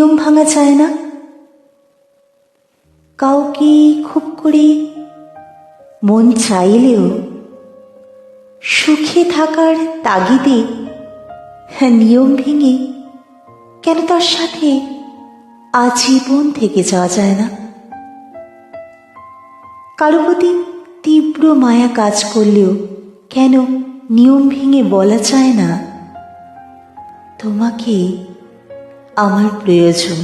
নিয়ম ভাঙা যায় না। কাউকে খুব করে মন চাইলেও সুখে থাকার তাগিদে নিয়ম ভেঙে কেন তার সাথে আজীবন থেকে যাওয়া যায় না? কারও প্রতি তীব্র মায়া কাজ করলেও কেন নিয়ম ভেঙে বলা যায় না? তোমাকে আমার প্রয়োজন।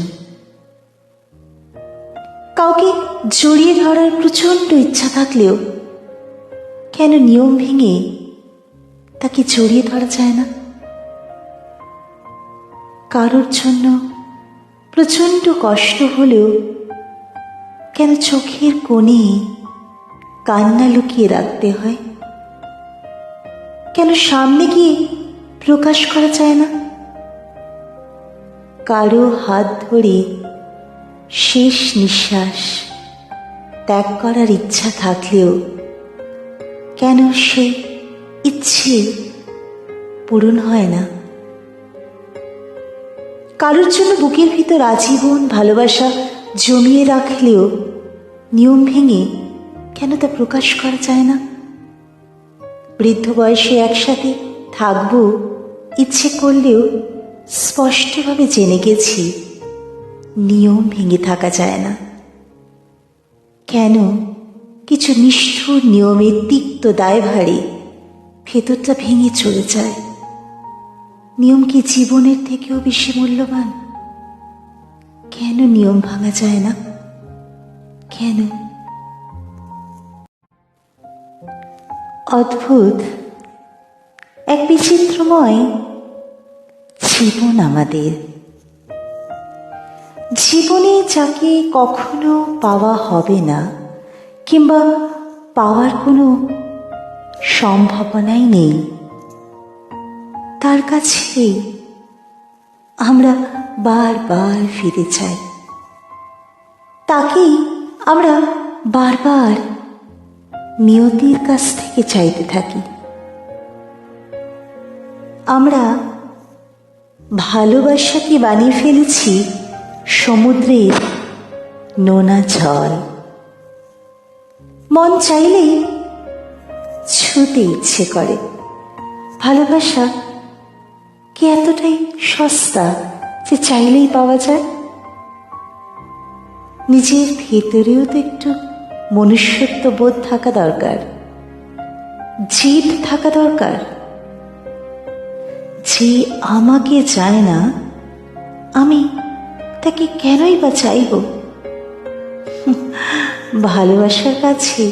কাউকে জড়িয়ে ধরার প্রচণ্ড ইচ্ছা থাকলেও কেন নিয়ম ভেঙে তাকে জড়িয়ে ধরা যায় না? কারোর জন্য প্রচণ্ড কষ্ট হলেও কেন চোখের কোণে কান্না লুকিয়ে রাখতে হয়? কেন সামনে গিয়ে প্রকাশ করা যায় না? কারও হাত ধরে শেষ নিঃশ্বাস ত্যাগ করার ইচ্ছা থাকলেও কেন সে ইচ্ছে পূরণ হয় না? কারোর জন্য বুকের ভিতর আজীবন ভালোবাসা জমিয়ে রাখলেও নিয়ম ভেঙে কেন তা প্রকাশ করা যায় না? বৃদ্ধ বয়সে একসাথে থাকব ইচ্ছে করলেও স্পষ্টভাবে জেনে গেছি, নিয়ম ভেঙে থাকা যায় না। কেন? কিছু নিষ্ঠুর নিয়মের তিক্ত দায়ভারে ভেতরটা ভেঙে চলে যায়। নিয়ম কি জীবনের থেকেও বেশি মূল্যবান? কেন নিয়ম ভাঙা যায় না? কেন? অদ্ভুত। এক বিচিত্রময় জীবন আমাদের। জীবনে যাকে কখনো পাওয়া হবে না, কিংবা পাওয়ার কোনো সম্ভাবনাই নেই। তার কাছে আমরা বারবার ফিরে চাই তাকেই আমরা বারবার নিয়তির কাছ থেকে চাইতে থাকি। আমরা ভালোবাসাকে বানিয়ে ফেলেছি? সমুদ্রের নোনা জল। মন চাইলেই ছুতে ইচ্ছে করে। ভালোবাসা কি এতটাই সস্তা যে চাইলেই পাওয়া যায়? নিজের ভেতরেও তো একটু মনুষ্যত্ব বোধ থাকা দরকার। জিদ থাকা দরকার। যে আমাকে চায় না। আমি তাকে কেনই বা চাইব ভালোবাসার কাছে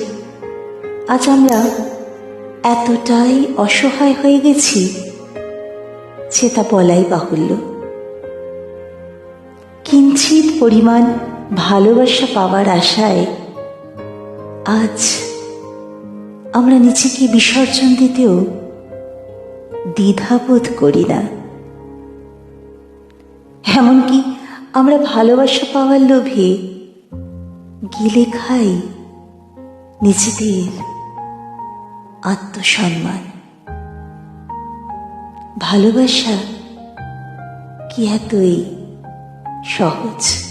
আজ আমরা এতটাই অসহায় হয়ে গেছি যে তা বলাই বাহুল্য। কিঞ্চিত পরিমাণ ভালোবাসা পাওয়ার আশায় আজ আমরা নিজেকে বিসর্জন দিতেও দ্বিধাবোধ করি না। এমনকি আমরা ভালোবাসা পাওয়ার লোভে গিলে খাই নিজেদের আত্মসম্মান। ভালোবাসা কি এতই সহজ?